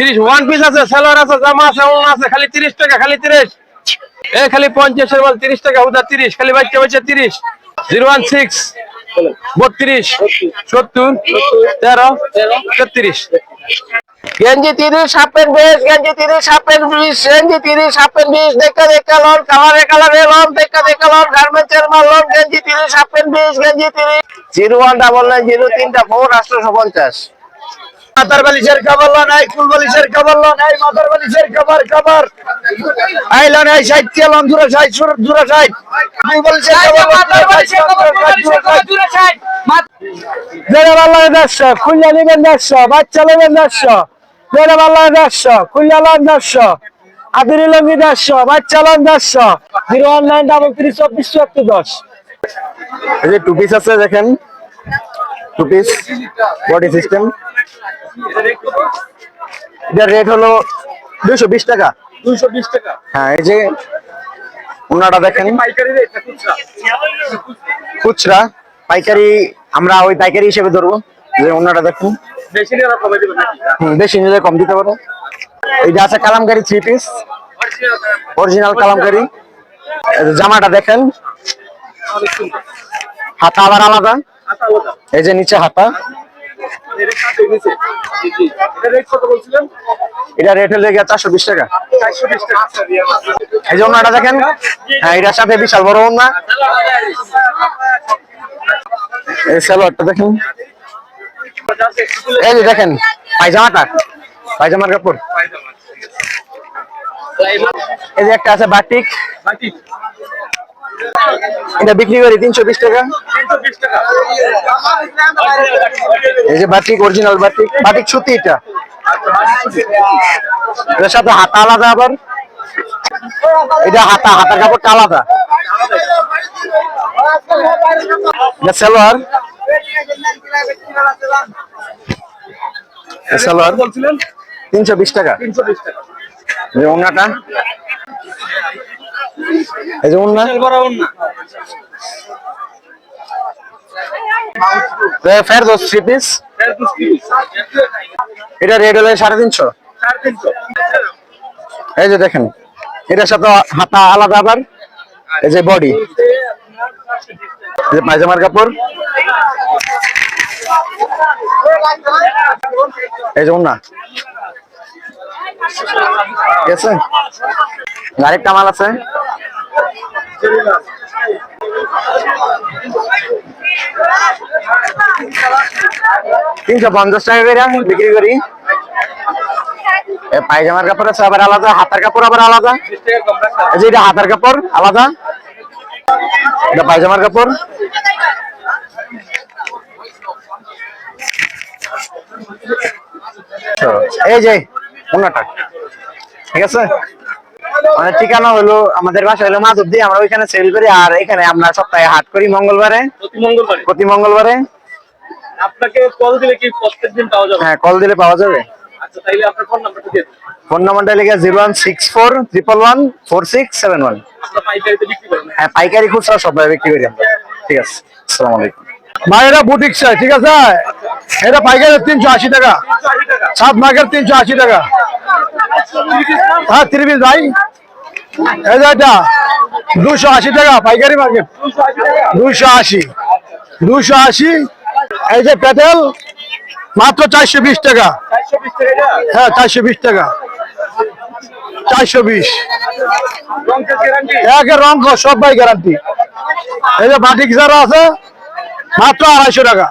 তিরিশ one piece আছে seller আছে জামা আছে ওড়না আছে খালি তিরিশ টাকা খালি তিরিশ। এ খালি পঞ্চাশের মাল তিরিশ টাকা উদা তিরিশ খালি বাচ্চা বাচ্চা তিরিশ। জিরো ওয়ান সিক্স বত্রিশ সত্তর তেরো তেত্রিশ। গেঞ্জি তিরিশ হাফ প্যান্ট বিশ গেঞ্জি তিরিশ হাফ প্যান্ট বিশ গেঞ্জি তিরিশ হাফ প্যান্ট বিশ দেখা দেখা লোন কালারে কালারে লোন দেখা দেখা লোন গার্মেন্টসের মাল লোন গেঞ্জি তিরিশ হাফ প্যান্ট বিশ গেঞ্জি তিরিশ। Zero one double nine zero তিনটা ফোর আটশোশো পঞ্চাশ। মাথার বালিশের কভার লন বালিশের কভার লন মাথার বালিশের কভার কভার এই লন এই সাইড কে লন দূরে সাইড সুর দূরে সাইড ফুল বালিশের দূরে সাইড জেনে ভালো দেড়শো খুললে নেবেন দেড়শো বাচ্চা নেবেন দেড়শো জেনে ভালো দেড়শো খুললে লোন দেড়শো আদিরি লঙ্গি দেড়শো বাচ্চা লোন দেড়শো zero one nine double three চব্বিশ চুয়াত্তর দশ। এই যে টু পিস আছে দেখেন। টু পিস বডি সিস্টেম এটার রেট হলো দুইশো বিশ টাকা। দুইশো বিশ টাকা। হ্যাঁ এই যে ওনাটা দেখেন। খুচরা? পাইকারি আমরা ওই পাইকারি হিসেবে ধরবো। যে দেখুন। বেশি নিলে কম দিতে পারো। এই যে আছে Kalamkari three piece original Kalamkari. জামাটা দেখেন। হাতা আবার আলাদা। এই যে নিচে হাতা। এটা রেট চারশো বিশ টাকা। এই দেখেন হ্যাঁ বড় এই সালোয়ারটা দেখেন। এই যে দেখেন, পায়জামাটা, পায়জামার কাপড়। এই যে একটা আছে বাটিক। বাকি এটা বিক্রি করি, তিনশো বিশ টাকা। এই যে বাটিক অরিজিনাল বাটিক। বাটিক সুতি এটা। এর সাথে হাতা আলাদা আবার। এটা হাতা, হাতার কাপড়টা আলাদা। এটা সালোয়ার। সালোয়ার। তিনশো বিশ টাকা। তিনশো বিশ টাকা ওন্নাটা এই যে ওন্না না। ফেরদোস থ্রি পিস এটা রেড হলে সাড়ে তিনশো। এই যে দেখেন এটার সাথে হাতা আলাদা আবার এই যে বডি এই যে পায়জামার কাপড়। এই যে ওন্না ঠিক আছে? আরেকটা মাল আছে। তিনশো পঞ্চাশ টাকা করে বিক্রি করি। পায়জামার কাপড় আছে, আবার আলাদা। হাতার কাপড় আবার আলাদা। যে এটা হাতার কাপড়, আলাদা। এটা পায়জামার কাপড়। এই যে, ওনাটা। ঠিক আছে? মানে ঠিকানা হলো আমাদের বাসা হলো মাধবদি আমরা ওইখানে সেল করি আর এখানে আমরা সপ্তাহে হাট করি মঙ্গলবারে। প্রতি মঙ্গলবারে? আপনাকে কল দিলে কি প্রত্যেক দিন পাওয়া যাবে? হ্যাঁ কল দিলে পাওয়া যাবে। আচ্ছা তাইলে আপনার ফোন নাম্বারটা দিয়ে দিন। ফোন নাম্বারটা লিখে zero one six four triple one four six seven one বিক্রি করেন। হ্যাঁ পাইকারি খুচরা সব বিক্রি করি আমরা। ঠিক আছে আসসালামু আলাইকুম। ভাই বুটিক চাই ঠিক আছে? এটা পাইকারি তিনশো আশি টাকা। সাত মার্কেট তিনশো আশি টাকা। হ্যাঁ ত্রিশ ভাই। এটা, দুশো আশি টাকা পাইকারি মার্কেট। দুশো আশি দুশো আশি। এই যে পেটেল, মাত্র চারশো বিশ টাকা। হ্যাঁ চারশো বিশ টাকা। চারশো বিশ। একের রঙ সব ভাই গ্যারান্টি এই যে বাটিক যারা আছে, মাত্র আড়াইশো টাকা।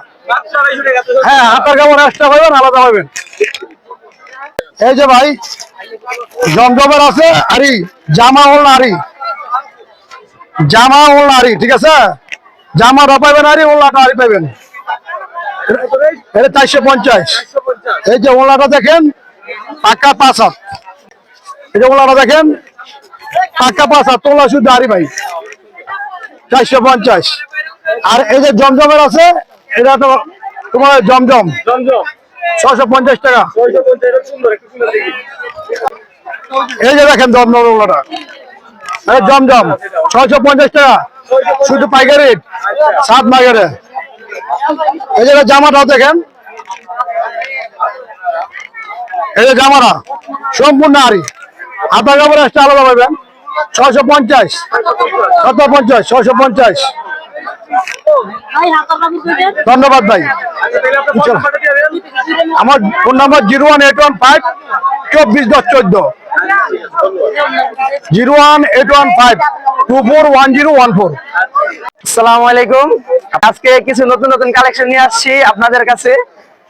হ্যাঁ হাতের কাপড় এক্সট্রা পাবেন আলাদা পাবেন। এই যে ভাই, জমজমের আছে, আরি জামা হল আরি জামা হল আরি ঠিক আছে? জামাটা পাবেন আরি ওলাটা আরি পাবেন চারশো পঞ্চাশ। এই যে ওলাটা দেখেন পাক্কা পাঁচ হাত। এই যে ওলাটা দেখেন পাক্কা পাঁচ হাত, তোলা শুধু আরি ভাই। চারশো পঞ্চাশ। আর এই যে জমজমের আছে এটা তো তোমার জমজম। জমজম। ছশো পঞ্চাশ টাকা। এই যে দেখেন জমজম ওগুলোটা। এই জমজম ছয়শো পঞ্চাশ টাকা। শুধু পাইকারি রেট সাত মার্কেটে এই যে জামাটাও দেখেন। এই যে গামারা সম্পূর্ণ আরি হাতা গামারা একটা আলাদা পাবেন। ছয়শো পঞ্চাশ সতেরো পঞ্চাশ ছয়শো পঞ্চাশ। ধন্যবাদ ভাই। আমার phone number zero one eight one five চব্বিশ দশ চোদ্দ। Zero one eight one five two four one zero one four. আসসালামু আলাইকুম। আজকে কিছু নতুন নতুন কালেকশন নিয়ে আসছি আপনাদের কাছে।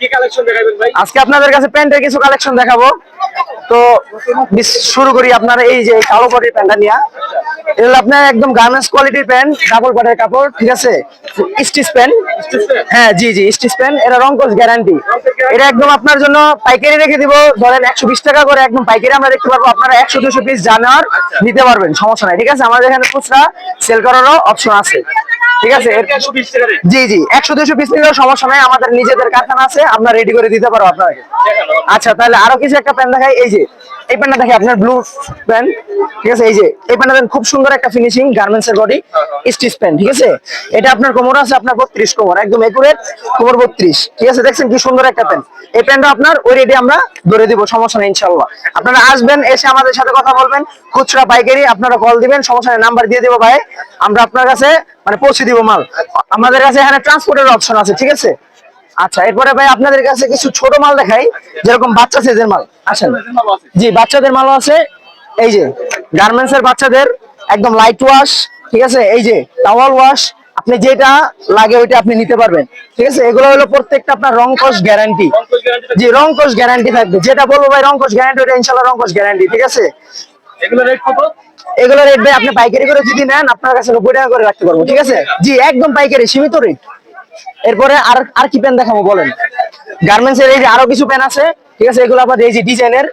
কি কালেকশন দেখাবেন ভাই? আজকে আপনাদের কাছে প্যান্টের কিছু কালেকশন দেখাবো। তো শুরু করি আপনারা এই যে কালো প্যান্টটা নিয়ে। হলো আপনার একদম গার্মেন্টস কোয়ালিটির প্যান্ট ডাবল বডির কাপড় ঠিক আছে? স্টিচ প্যান্ট হ্যাঁ জি জি স্টিচ প্যান্ট এটা রংকস গ্যারান্টি এটা একদম আপনার জন্য পাইকারি রেখে দিব। ধরেন একশো বিশ টাকা করে একদম পাইকারি আমরা দেখতে পারব। আপনারা একশো দুশো পিস জানার নিতে পারবেন সমস্যা নাই ঠিক আছে? আমাদের এখানে খুচরা সেল করারও অপশন আছে। ঠিক আছে? জি জি। একশো দুশো পিস নিলেও সমস্যা নাই আমাদের নিজেদের কারখানা আছে আমরা রেডি করে দিতে পারব আপনাকে। আচ্ছা তাহলে আরও কিছু একটা প্যান্ট দেখাই। এই যে এই প্যান্টটা দেখে আপনার ব্লু প্যান্ট, ঠিক আছে? এই যে, এই প্যান্টটা খুব সুন্দর একটা ফিনিশিং গার্মেন্টস এর বডি স্টিচ প্যান্ট ঠিক আছে? এটা আপনার কোমর আছে, আপনার বত্রিশ কোমর, একদম একুরেট কোমর বত্রিশ, ঠিক আছে? দেখছেন কি সুন্দর একটা প্যান্ট এই প্যান্টটা আপনার ওই রেডি আমরা ধরে দিব, সমস্যা নেই ইনশাল্লাহ আপনারা আসবেন, এসে আমাদের সাথে কথা বলবেন, খুচরা পাইকারি, আপনারা কল দিবেন, সমস্যা নেই নাম্বার দিয়ে দেবো ভাই। আমরা আপনার কাছে মানে পৌঁছে দিব মাল। আমাদের কাছে এখানে ট্রান্সপোর্টের অপশন আছে, ঠিক আছে? আচ্ছা এরপরে ভাই আপনাদের কাছে কিছু ছোট মাল দেখাই যেরকম বাচ্চা সাইজের মাল। আসেন। জি বাচ্চাদের মালও আছে। এই যে গার্মেন্টস এর বাচ্চাদের একদম লাইট ওয়াশ ঠিক আছে? এই যে টাওয়াল ওয়াশ আপনি যেটা লাগে ওইটা আপনি নিতে পারবেন। ঠিক আছে? এগুলো হলো প্রত্যেকটা আপনার রং কস গ্যারান্টি জি রং কস গ্যারান্টি থাকবে। যেটা বলব ভাই রং কস গ্যারান্টি ওটা ইনশাআল্লাহ রং কস গ্যারান্টি ঠিক আছে? এগুলো রেট কত? এগুলো রেট ভাই আপনি পাইকারি করে যদি নেন আপনার কাছে নব্বই টাকা করে রাখতে পারব ঠিক আছে? জি একদম পাইকারি সীমিত রেট এরপরে আর আর কি প্যান দেখাবো বলেন? গার্মেন্টস এর এই যে আরও কিছু প্যান আছে ঠিক আছে? এগুলো আবার এই যে ডিজাইনের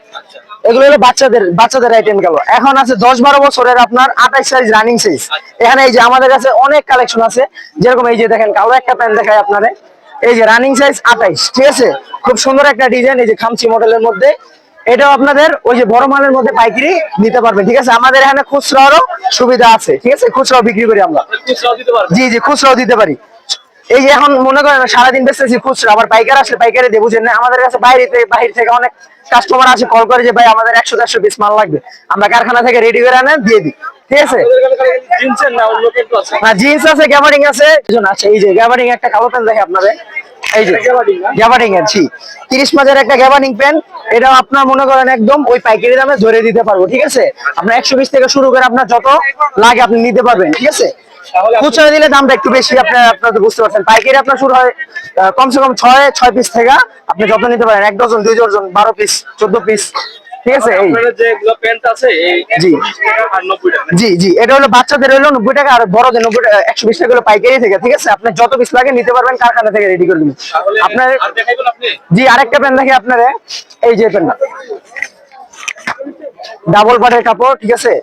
এগুলো হলো বাচ্চাদের বাচ্চাদের আইটেম গেল। এখন আছে দশ বারো বছরের আপনার আঠাশ সাইজ রানিং সাইজ এখানে এই যে আমাদের কাছে অনেক কালেকশন আছে। যেরকম এই যে দেখেন কালো একটা প্যান্ট দেখায় আপনারে এই যে রানিং সাইজ আঠাইশ ঠিক আছে? খুব সুন্দর একটা ডিজাইন এই যে খামচি মডেলের মধ্যে। এটাও আপনাদের ওই যে বড় মালের মধ্যে পাইকারি নিতে পারবেন ঠিক আছে? আমাদের এখানে খুচরারও সুবিধা আছে ঠিক আছে? খুচরাও বিক্রি করি আমরা। জি জি খুচরাও দিতে পারি। এই যে এখন মনে করেন সারাদিন বেচতেছি খুচরা আবার পাইকার আসলে পাইকারি দেবো বুঝেন না আমাদের কাছে বাইরে বাইরে থেকে অনেক কাস্টমার আসে কল করে যে ভাই আমাদের একশো দেড়শো পিস মাল লাগবে। আমরা কারখানা থেকে রেডি করে আনে দিয়ে দিই ঠিক আছে? না অন্য কিন্তু আছে। না জিন্স আছে গ্যাবারিং আছে। দুজন এই যে গ্যাবারিং একটা কালো প্যান্ট দেখে আপনাদের। এই যে Gabardine না? গ্যাবারিং এর জি তিরিশ মাসের একটা গ্যাবারিং প্যান্ট এটা আপনার মনে করেন একদম ওই পাইকারি দামে ধরে দিতে পারব ঠিক আছে? আপনার একশো বিশ থেকে শুরু করে আপনার যত লাগে আপনি নিতে পারবেন ঠিক আছে? খুচরা দিলে দামটা একটু বেশি আপনার আপনার তো বুঝতে পারছেন। পাইকারি আপনার শুরু হয় কমসে কম ছয় ছয় পিস থেকে আপনি যত নিতে পারেন। এক ডজন দুই ডজন বারো পিস চোদ্দ পিস ঠিক আছে এই। আপনাদের যেগুলো প্যান্ট আছে এই জি। 120 টাকা আর 90 টাকা। জি জি এটা হলো বাচ্চাদের হলো নব্বই টাকা আর বড়দের নব্বই টাকা একশো বিশ টাকা হলো পাইকারি থেকে ঠিক আছে? আপনি যত পিস লাগে নিতে পারবেন কারখানা থেকে রেডি করে দিবেন। আপনার আর দেখাইবেন আপনি? জি আরেকটা প্যান্ট দেখি আপনার এই যে প্যান্টটা ডাবল পাটের কাপড় ঠিক আছে?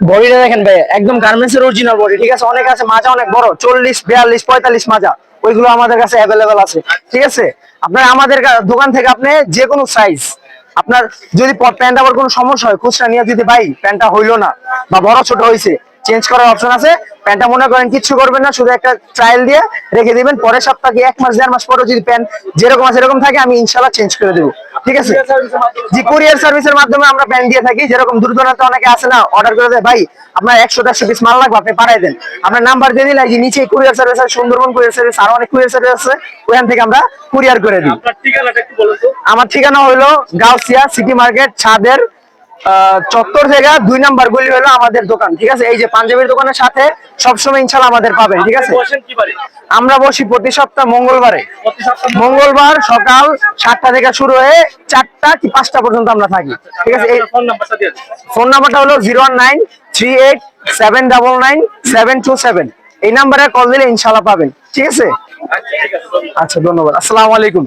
বডিটা দেখেন ভাই, একদম গার্মেন্টস এর অরিজিনাল বডি ঠিক আছে? অনেক আছে, মাজা অনেক বড়, চল্লিশ, বিয়াল্লিশ, পঁয়তাল্লিশ মাজা। ওইগুলো আমাদের কাছে অ্যাভেলেবেল আছে, ঠিক আছে? আপনার আমাদের দোকান থেকে আপনি যে কোনো সাইজ আপনার যদি প্যান্ট আবার কোনো সমস্যা হয়, খুচরা নিয়ে যদি ভাই প্যান্টটা হইল না, বা বড় ছোট হয়েছে চেঞ্জ করার অপশন আছে প্যান্টটা মনে করেন কিচ্ছু করবেন না, শুধু একটা ট্রায়াল দিয়ে রেখে দিবেন, পরের সপ্তাহে এক মাস, দেড় মাস পরে যদি প্যান্ট যেরকম আছে, এরকম থাকে, আমি ইনশাল্লাহ চেঞ্জ করে দেবো। ঠিক আছে? জি কুরিয়ার সার্ভিসের মাধ্যমে আমরা প্যান্ট দিয়ে থাকি। যেরকম দূর দূরান্তে অনেকে আসে না অর্ডার করে দেয় ভাই আপনার একশো দেড়শো পিস মাল লাগবে আপনি পাঠাই দেন। আপনার নাম্বার দিয়ে দিলে যে নিচে কুরিয়ার সার্ভিস আছে সুন্দরবন কুরিয়ার সার্ভিস আরও অনেক কুরিয়ার সার্ভিস আছে ওখান থেকে আমরা কুরিয়ার করে দিই। আপনার ঠিকানাটা একটু বলুন তো। আমার ঠিকানা হলো গাউসিয়া সিটি মার্কেট ছাদের চত্বর থেকে দুই নাম্বার গুলি হলো আমাদের দোকান ঠিক আছে? এই যে পাঞ্জাবির দোকানের সাথে সবসময় ইনশাল্লাহ আমাদের পাবেন ঠিক আছে? আমরা বসি প্রতি সপ্তাহ মঙ্গলবারে। মঙ্গলবার। সকাল সাতটা থেকে শুরু হয়ে চারটা কি পাঁচটা পর্যন্ত আমরা থাকি ঠিক আছে? এই ফোন নাম্বারটা হলো zero nine three eight seven double nine seven two seven. এই নাম্বারে কল দিলে ইনশাল্লাহ পাবেন ঠিক আছে? আচ্ছা ধন্যবাদ। আচ্ছা ধন্যবাদ। আসসালামু আলাইকুম।